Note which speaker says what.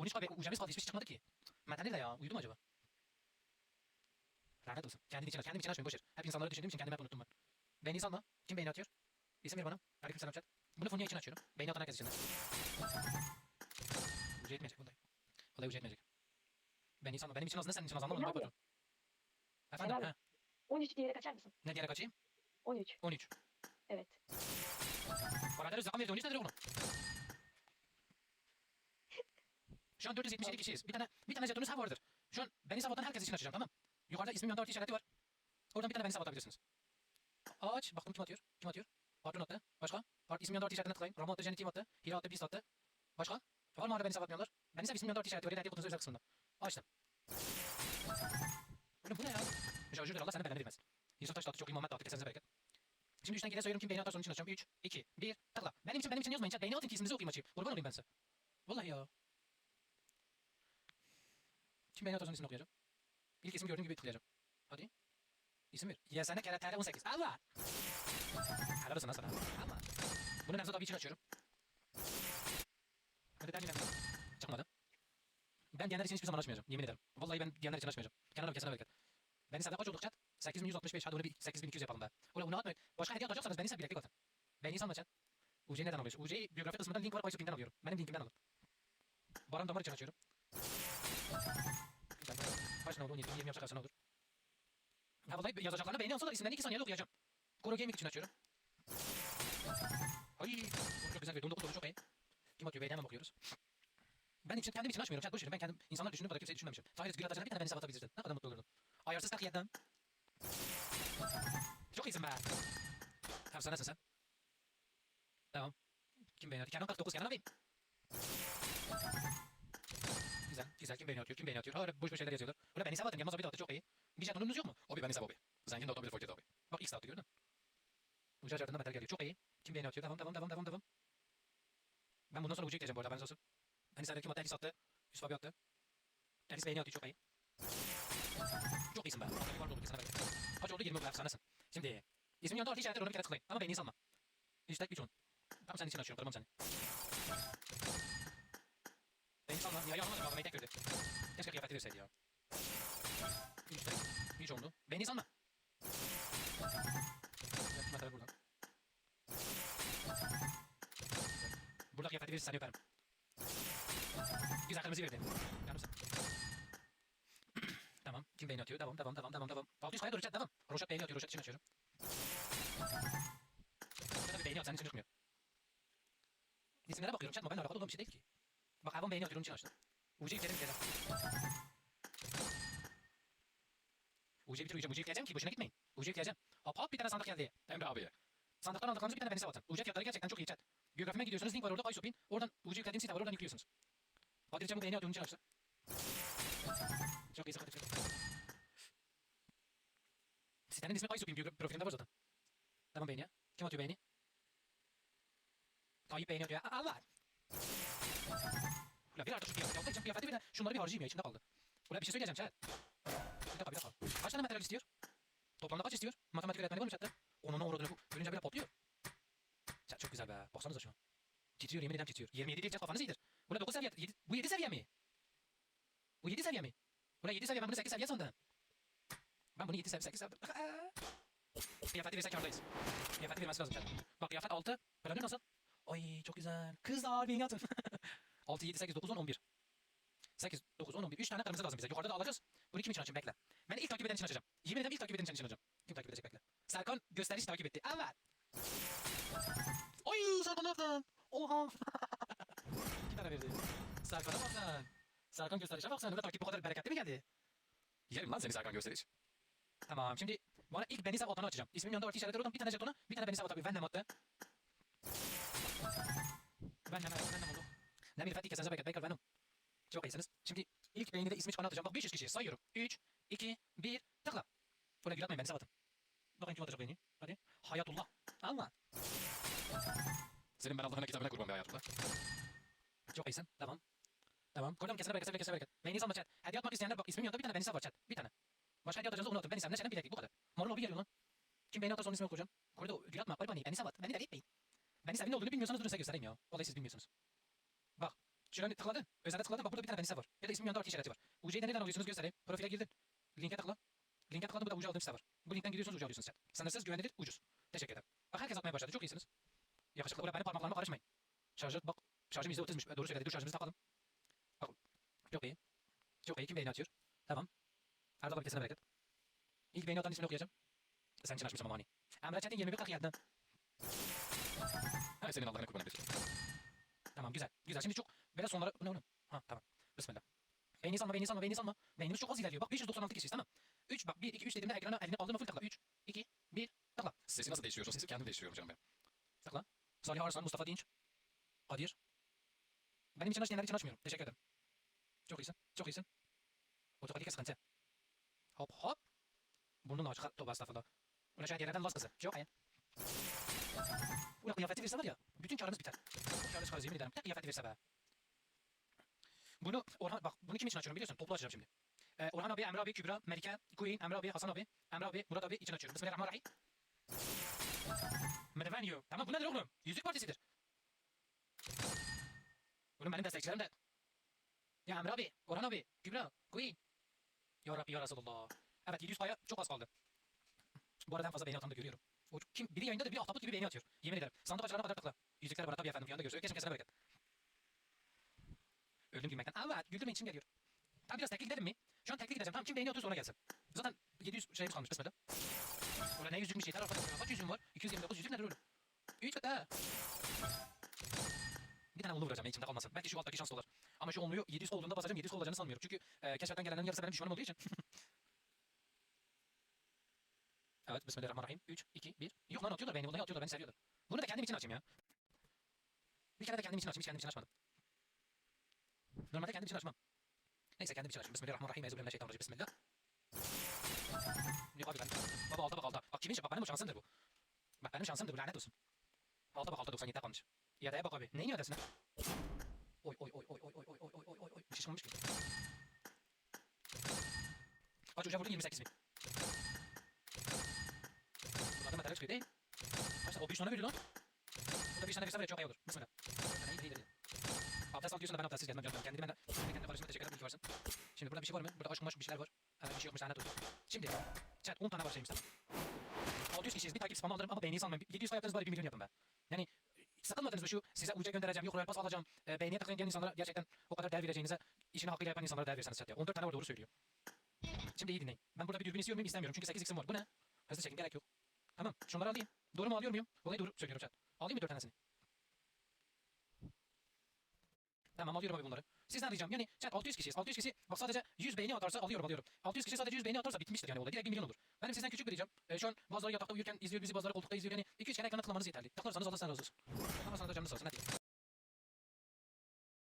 Speaker 1: 13 kaldı. Ucumuz kaldı. Hiçbir şey çıkmadı ki. Mete nerede ya? Uyudu mu acaba? Lanet olsun. Kendin için. Kendim için açmayın. Boş ver. Hep insanları düşündüğüm için kendimi hep unuttum ben. Beni salma. Kim beğeni atıyor? İsim ver bana. Aleyküm selam chat. Bunu Funya için açıyorum. Beğeni atan herkes için. Ucu yetmeyecek vallahi. Vallahi ucu yetmeyecek. Beni salma. Benim için az ne senin için az anlamadım. Ne? Efendim?
Speaker 2: Helal.
Speaker 1: Ha.
Speaker 2: 13 diyerek açar mısın?
Speaker 1: Ne diyerek açayım?
Speaker 2: 13.
Speaker 1: 13.
Speaker 2: Evet.
Speaker 1: Bana zaman verdi. 13 nedir oğlum? Şu an 477 kişiyiz. Bir tane bir tane jetonunuz ha vardır. Şu an beni sabahtan herkes için açacağım tamam. Yukarıda ismim yanında artı işareti var. Oradan bir tane beni sabah atabilirsiniz. Aç. Baktım kim atıyor? Kim atıyor? Patron attı. Başka? Art, ismim yanında artı işaretine tıklayın. Ramo attı, Cennet attı. Hira attı, Pist attı. Başka? Var mı hala beni sabah atmayanlar? Ben ise ismim yanında artı işareti var. Hediye kutusu özel kısmında. Açtım. Oğlum bu ne ya? Şarjörler Allah seni benden bilmez. Yusuf Taş da attı çok iyi. Muhammed de attı. Kesenize bereket. Şimdi üçten geriye sayıyorum kim beğeni atarsa onun için açacağım. 3, 2, 1, tıkla. Benim için benim için yazmayın. Chat beğeni atın ki isminizi okuyayım açayım. Kurban olayım ben size. Vallahi ya. Beğeni atarsa onun ismini okuyacağım. İlk isim gördüğüm gibi tıklayacağım. Hadi. İsim ver. YSN kere TR 18. Allah. Helal olsun lan sana. Allah. Bunu Nevzat abi için açıyorum. Hadi tercih Nevzat. Çıkmadı. Ben diyenler için hiçbir zaman açmayacağım. Yemin ederim. Vallahi ben diyenler için açmayacağım. Kenan abi kesene bereket. Beni senden kaç olduk chat? 8165 hadi onu bir 8200 yapalım be. Ulan onu atmayın. Başka hediye atacaksanız beni sen bileklik atın. Beni sanma chat. UC'yi neden alıyorsun? UC'yi biyografi kısmında link var Baysu Pink'ten alıyorum. Benim linkimden alın. Baran damar için açıyorum. Ne oldu? 17, 20 yapacak ne olur? Ha vallahi yazacaklarına beğeni alsalar isimlerini 2 saniyede okuyacağım. Koro Gaming için açıyorum. Ay, onu çok güzel verdi. 19 oldu çok iyi. Kim atıyor? Beğeni hemen bakıyoruz. Ben için kendim için açmıyorum. Chat boş verin. Ben kendim insanlar düşündüğüm kadar kimseyi düşünmemişim. Tahir bir atacağına bir tane beni sabatabilirdin. Ne kadar mutlu olurdum. Ayarsız tak yedim. Çok iyisin be. Tamam sen? Tamam. Kim beğeni atıyor? Kenan 49 Kenan abim. Güzel, güzel. Kim beğeni atıyor? Kim beğeni atıyor? Ha, öyle boş boş şeyler yazıyorlar. Öyle beni sabatın. Yalnız abi de attı çok iyi. Bir jetonunuz yok mu? Abi beni sabah abi. Zengin de fakir de abi. Bak X attı gördün? Uca jetonuna metal geliyor. Çok iyi. Kim beğeni atıyor? Devam, devam, devam, devam, devam. Ben bundan sonra ucu ekleyeceğim bu arada. Ben olsun. Hani sen kim attı? Elis attı. Yusuf abi attı. Elis beğeni atıyor. Çok iyi. Çok iyisin be. Kaç oldu? 20 oldu. Efsanesin. Şimdi ismin yanında artı işaretleri onu bir kere tıklayın. Ama beğeni salma. İşte 3 on. Tamam senin için açıyorum. Kırmam seni. Beğeni salma. Ya yanılmadım. Baba tek gördü. Keşke kıyafeti verseydi ya. İşte 3 oldu. Beğeni salma. Yapma tabii buradan. Burada kıyafeti verirsen öperim. Güzel kırmızı verdi. Yanımsın. Tamam. Kim beğeni atıyor? Devam, devam, devam, devam, devam. 600 kaya chat, devam. Roşat beğeni atıyor, Roşat için açıyorum. Roşat'a bir beğeni at, senin için çıkmıyor. İsimlere bakıyorum, chat? Benimle alakalı olan bir şey değil ki. Bak hayvan beğeni atıyor, onun için açtım. UC yükledim, yükledim. UC bitir, UC, UC yükleyeceğim ki boşuna gitmeyin. UC yükleyeceğim. Hop hop bir tane sandık geldi. Emre abi. Sandıktan aldıklarınızı bir tane beni atın. UC fiyatları gerçekten çok iyi chat. Biyografime gidiyorsunuz, link var orada, Aysopin. Oradan UC yüklediğim site var, oradan yüklüyorsunuz. Hadi çabuk beğeni atıyor, onun için açtım. Çok iyi sıkıntı. Sitenin ismi biyografi profilimde var zaten. Tamam beğeni ya. Kim atıyor beğeni? Tayyip beğeni atıyor. Allah! Ulan bir artık şu kıyafeti aldık. Kıyafeti bir de şunları bir harcayayım ya içinde kaldı. Ulan bir şey söyleyeceğim chat. Bir dakika bir dakika. Kaç tane materyal istiyor? Toplamda kaç istiyor? Matematik öğretmeni var mı chatte? Onun uğradığını bu. Görünce böyle patlıyor. Chat çok güzel be. Baksanıza şu an. Titriyor yemin ederim titriyor. 27 değil chat kafanız iyidir. Ulan 9 seviye. Yedi- bu 7 seviye mi? Bu 7 seviye mi? Ulan 7 seviye ben bunu 8 seviye sandım. Ben bunu 7 seviye 8 seviye. Kıyafeti versek kârdayız. Kıyafeti vermesi lazım canım. Bak kıyafet 6. Planör nasıl? Ay çok güzel. Kızlar beni atın. 6, 7, 8, 9, 10, 11. 8, 9, 10, 11. 3 tane kırmızı lazım bize. Yukarıda da alacağız. Bunu kim için açayım? Bekle. Ben ilk takip eden için açacağım. Yemin ederim ilk takip eden için açacağım. Kim takip edecek bekle. Serkan gösteriş takip etti. Evet. Oy Serkan yaptın? Oha. İki tane verdi. Serkan'a bak sen. Serkan gösterişe bak sen. Öyle takip bu kadar bereketli mi geldi? Yerim lan seni Serkan gösteriş. Tamam şimdi bana ilk beni sabotanı açacağım. İsmin yanında artı işaretleri oradan bir tane jetona bir tane beni sabot Ben de attı. Ben de oldu. Ne bir Fatih kesenize bereket. Baker Venom. Çok iyisiniz. Şimdi ilk beğeni de ismi çıkanı atacağım. Bak 500 kişi sayıyorum. 3, 2, 1, tıkla. Öyle gül atmayın beni sabotun. Bakın kim atacak beni. Hadi. Hayatullah. Allah. Senin ben Allah'ın kitabına kurban be Hayatullah. Çok iyisin. Devam. Devam. Koydum kesene bereket, kesene bereket. Beni salma chat. Hediye atmak isteyenler bak ismin yanında bir tane beni var chat. Bir tane. Başka hediye atacağınızda onu atın. Beni sal. Ne senin bileklik bu kadar. Marul abi geliyor lan. Kim beni atarsa onun ismini okuyacağım. Koyda gül atma. Bari. Beni sal at. Beni de etmeyin. Beni sevin ne olduğunu bilmiyorsanız durun size göstereyim ya. Vallahi siz bilmiyorsunuz. Şöyle tıkladın. Özelde tıkladın. Bak burada bir tane benim var. Ya da ismin yanında artı işareti var. UC'yi de nereden alıyorsunuz göstereyim. Profile girdin. Linke tıkla. Linke tıkladın burada UC aldığım site var. Bu linkten gidiyorsunuz UC alıyorsunuz sen. Sınırsız, güvenilir, ucuz. Teşekkür ederim. Bak herkes atmaya başladı. Çok iyisiniz. Yakışıklı. Buraya benim parmaklarıma karışmayın. Şarjı bak. Şarjım %30'muş. Doğru söyledi. Dur şarjımızı takalım. Bak. Çok iyi. Çok iyi. Kim beğeni atıyor? Tamam. Arda bak kesene bereket. İlk beğeni atan ismini okuyacağım. Sen için açmışım ama hani. Emre Çetin 21 47'den. Ha senin Allah'ına kurban edeceğim. Tamam güzel. Güzel. Şimdi çok böyle sonlara... Bu ne oğlum? Ha tamam. Bismillah. Beğeni salma, beğeni salma, beğeni salma. Beğenimiz çok az ilerliyor. Bak 596 kişiyiz tamam. 3 bak 1 2 3 dediğimde ekrana elini aldığımda full tıkla. 3 2 1 tıkla.
Speaker 3: Sesi nasıl değiştiriyorsun? Sesi kendim değiştiriyorum canım benim.
Speaker 1: Tıkla. Salih Arslan, Mustafa Dinç. Kadir. Benim için aç, diğerler için açmıyorum. Teşekkür ederim. Çok iyisin. Çok iyisin. Otomatik sıkıntı. Hop hop. Burnun açık. Tövbe estağfurullah. Ulan şahit yerlerden las kızı. Çok iyi. Ulan kıyafeti verse var ya. Bütün karımız biter. Karımız çıkarız yemin ederim. Bir kıyafeti verse be. Bunu Orhan bak bunu kim için açıyorum biliyorsun? Toplu açacağım şimdi. Ee, Orhan abi, Emre abi, Kübra, Melike, Queen, Emre abi, Hasan abi, Emre abi, Murat abi için açıyorum. Bismillahirrahmanirrahim. Merhaba Tamam bu nedir oğlum? Yüzük partisidir. Oğlum benim destekçilerim de. Ya Emre abi, Orhan abi, Kübra, Queen. Ya Rabbi ya Resulallah. Evet 700 paya çok az kaldı. Bu arada en fazla beğeni atan da görüyorum. O kim? Biri yayında da biri ahtapot gibi beğeni atıyor. Yemin ederim. Sandık açılarına kadar tıkla. Yüzükler bana tabii efendim. Yanında gözüyor. Kesin kesene bereket. Öldüm gülmekten. Evet güldürmeyin için geliyor. Tamam biraz tekli gidelim mi? Şu an tekli gideceğim. Tamam kim beğeni atıyor sonra gelsin. Zaten 700 şeyimiz kalmış bismillah. Ulan ne yüzükmüş yeter arkadaşlar. Kaç yüzüğüm var? 229 yüzük nedir oğlum? 3 kata. Bir tane onlu vuracağım içimde kalmasın. Belki şu alttaki şans dolar. Ama şu onluyu 700 olduğunda basacağım 700 olacağını sanmıyorum. Çünkü e, keşfetten gelenlerin yarısı benim düşmanım olduğu için. evet bismillahirrahmanirrahim. 3, 2, 1. Yok lan atıyorlar beni. Vallahi atıyorlar beni seviyorlar. Bunu da kendim için açayım ya. Bir kere de kendim için açayım. Hiç kendim için açmadım. Normalde kendim için açmam. Neyse kendim için açayım. Bismillahirrahmanirrahim. Euzubillahimineşşeytanirracim. Bismillah. Yok abi ben. Baba alta bak alta. Bak kimin için? Bak benim bu şansımdır bu. Bak benim şansımdır bu lanet olsun. Alta bak alta 97 kalmış. Ya da bak abi. Neyin ödesine? Oy oy oy oy oy oy oy oy oy oy oy oy. Bir şey olmuş ki. Aç uca vurdun 28 bin. Bunlardan materyal çıkıyor değil. Kaçta? O bir tane veriyor lan. Bu da bir tane verse var ya çok iyi olur. Bismillah. Ben iyi değil değil. Abdest al diyorsun da ben abdestsiz gelmem canım. Kendimi ben de kendi kardeşime teşekkür ederim. İyi ki varsın. Şimdi burada bir şey var mı? Burada aşk maş bir şeyler var. Ee, bir şey yokmuş lanet olsun. Şimdi chat 10 tane var şeyimizden. 600 kişiyiz. Bir takip spam alırım ama beğeniyi salmayın. 700 yaptınız bari 1 milyon yapın be. Yani sıkılmadınız mı şu size uca göndereceğim yok royal pass alacağım e, beğeniye tıklayan insanlara gerçekten o kadar değer vereceğinize işini hakkıyla yapan insanlara değer verirseniz chat ya 14 tane var doğru söylüyor şimdi iyi dinleyin ben burada bir dürbün istiyor muyum istemiyorum çünkü 8x'im var bu ne hızlı çekin gerek yok tamam şunları alayım doğru mu alıyor muyum olayı doğru söylüyorum chat alayım mı 4 tanesini Tamam alıyorum abi bunları. Sizden ricam yani chat 600 kişiyiz. 600 kişi bak sadece 100 beğeni atarsa alıyorum alıyorum. 600 kişi sadece 100 beğeni atarsa bitmiştir yani olay. Direkt 1 milyon olur. Benim sizden küçük ricam. E, şu an bazıları yatakta uyurken izliyor bizi bazıları koltukta izliyor yani 2-3 kere ekrana tıklamanız yeterli. Tıklarsanız Allah sen razı olsun. Tıklamazsanız da canınız sağ olsun. Hadi.